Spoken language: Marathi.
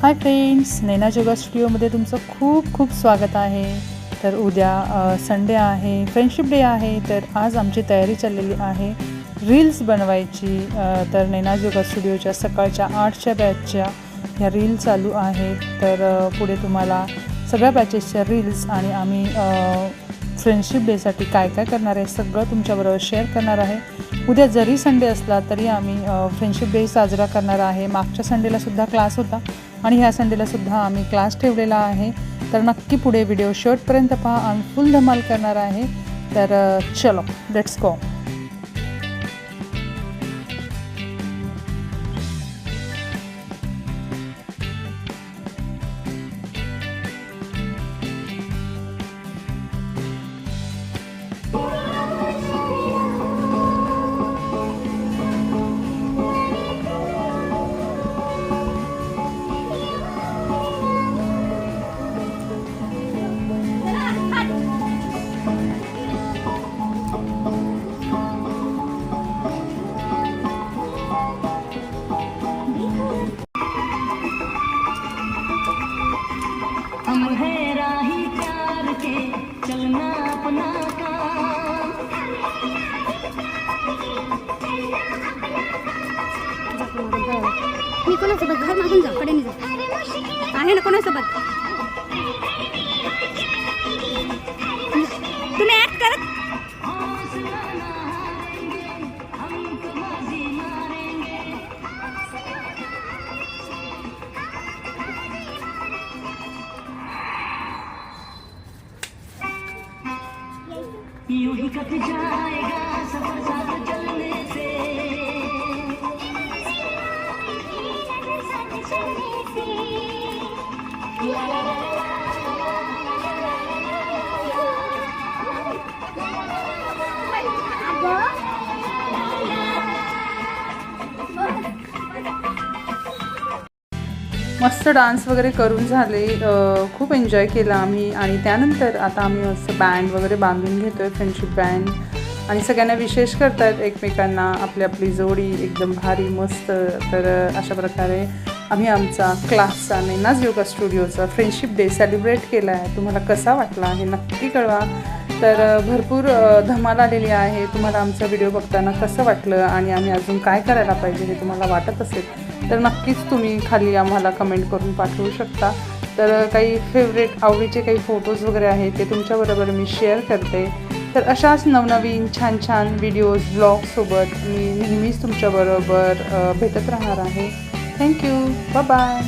हाय फ्रेंड्स नैना जोगा स्टुडिओमध्ये तुमचं खूप खूप स्वागत आहे. तर उद्या संडे आहे फ्रेंडशिप डे आहे तर आज आमची तयारी चाललेली आहे. रील्स बनवायची तर नैना जोगा स्टुडिओच्या सकाळच्या आठच्या बॅचच्या ह्या रील चालू आहेत तर पुढे तुम्हाला सगळ्या बॅचेसच्या रील्स आणि आम्ही फ्रेंडशिप डेसाठी काय काय करणार आहे सगळं तुमच्याबरोबर शेअर करणार आहे. उद्या जरी संडे असला तरी आम्ही फ्रेंडशिप डे साजरा करणार आहे. मागच्या संडेला सुद्धा क्लास होता आणि ह्या संडेला सुद्धा आम्ही क्लास ठेवलेला आहे. तर नक्की पुढे व्हिडिओ शेवटपर्यंत पहा आम्ही फुल धमाल करणार आहे. तर चलो लेट्स गो चलना अपना काम मी कोणासोबत घर मागून जा कडेने जा आहे ना कोणासोबत तुम्ही ऍक्ट करत यूं ही कट जाएगा सफर साथ चलने से। मस्त डान्स वगैरे करून झाले खूप एन्जॉय केला आम्ही. आणि त्यानंतर आता आम्ही असं बँड वगैरे बांधून घेतो आहे फ्रेंडशिप बँड आणि सगळ्यांना विशेष करतायत एकमेकांना आपली आपली जोडी एकदम भारी मस्त. तर अशा प्रकारे आम्ही आमचा क्लासचा नैनाज योगा स्टुडिओचा फ्रेंडशिप डे सेलिब्रेट केला आहे तुम्हाला कसा वाटला हे नक्की कळवा. तर भरपूर धमाल आलेली आहे. तुम्हाला आमचा व्हिडिओ बघताना कसं वाटलं आणि आम्ही अजून काय करायला पाहिजे हे तुम्हाला वाटत असेल तर नक्कीच तुम्ही खाली आम्हाला कमेंट करून पाठवू शकता. तर काही फेवरेट आवडीचे काही फोटोज वगैरे आहेत ते तुमच्याबरोबर मी शेअर करते. तर अशाच नवनवीन छान छान व्हिडिओज ब्लॉगसोबत मी नेहमीच तुमच्याबरोबर भेटत राहणार आहे. Thank you bye